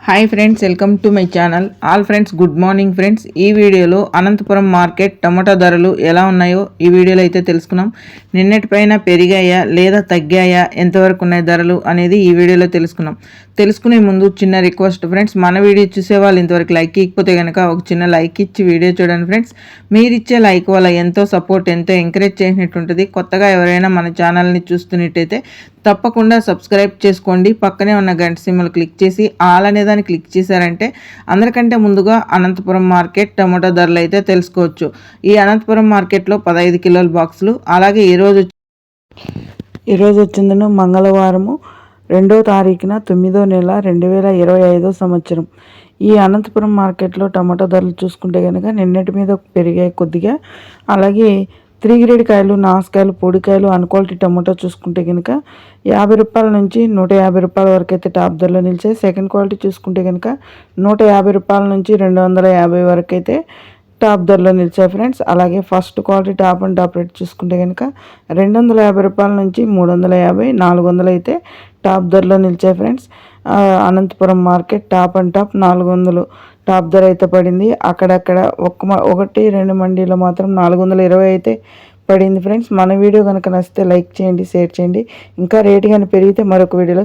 Hi friends welcome to my channel all friends good morning friends ఈ వీడియోలో Anantapuram market టమాటా ధరలు ఎలా ఉన్నాయో ఈ వీడియోలో అయితే తెలుసుకున్నాం. నిన్నటిపైన పెరిగాయా లేదా తగ్గాయా? ఎంతవరకు ఉన్నాయి ధరలు అనేది ఈ వీడియోలో తెలుసుకున్నాం. తెలుసుకునే ముందు చిన్న రిక్వెస్ట్ ఫ్రెండ్స్ మన వీడియో చూసే వాళ్ళు ఇంతవరకు లైక్ ఇకపోతే కనుక ఒక చిన్న లైక్ ఇచ్చి వీడియో చూడండి ఫ్రెండ్స్. మీరు ఇచ్చే లైక్ వల్ల ఎంతో సపోర్ట్ ఎంతో ఎంకరేజ్ చేసినట్టు ఉంటుంది కొత్తగా ఎవరైనా మన ఛానల్ని చూస్తున్నట్టయితే తప్పకుండా సబ్స్క్రైబ్ చేసుకోండి. పక్కనే ఉన్న గంట సిమ్మలు క్లిక్ చేసి ఆల్ అనే దాన్ని క్లిక్ చేశారంటే అందరికంటే ముందుగా అనంతపురం మార్కెట్ టమాటో ధరలు అయితే తెలుసుకోవచ్చు. ఈ అనంతపురం మార్కెట్లో పదహైదు కిలోల బాక్సులు అలాగే ఈరోజు ఈరోజు వచ్చిందను మంగళవారము. రెండో తారీఖున తొమ్మిదో నెల రెండు వేల ఇరవై ఐదో సంవత్సరం. ఈ అనంతపురం మార్కెట్లో టమాటో ధరలు చూసుకుంటే కనుక నిన్నటి మీద పెరిగాయి కొద్దిగా. అలాగే త్రీ గ్రేడ్ కాయలు నాసుకాయలు పొడికాయలు అన్క్వాలిటీ టమాటో చూసుకుంటే కనుక యాభై రూపాయల నుంచి నూట యాభై రూపాయల వరకు అయితే టాప్ ధరలో నిలిచాయి. సెకండ్ క్వాలిటీ చూసుకుంటే కనుక నూట యాభై రూపాయల నుంచి రెండు వందల యాభై వరకు అయితే టాప్ ధరలో నిలిచాయి ఫ్రెండ్స్. అలాగే first quality top and top rate చూసుకుంటే కనుక రెండు వందల యాభై రూపాయల నుంచి మూడు వందల యాభై నాలుగు వందలు అయితే టాప్ ధరలో నిలిచాయి friends. Anantapuram market top and top నాలుగు వందలు. టాప్ ధర అయితే పడింది. అక్కడక్కడ ఒక ఒకటి రెండు మండీలో మాత్రం నాలుగు వందల ఇరవై అయితే పడింది ఫ్రెండ్స్. మన వీడియో కనుక నచ్చితే లైక్ చేయండి షేర్ చేయండి. ఇంకా రేటు కానీ పెరిగితే మరొక వీడియోలో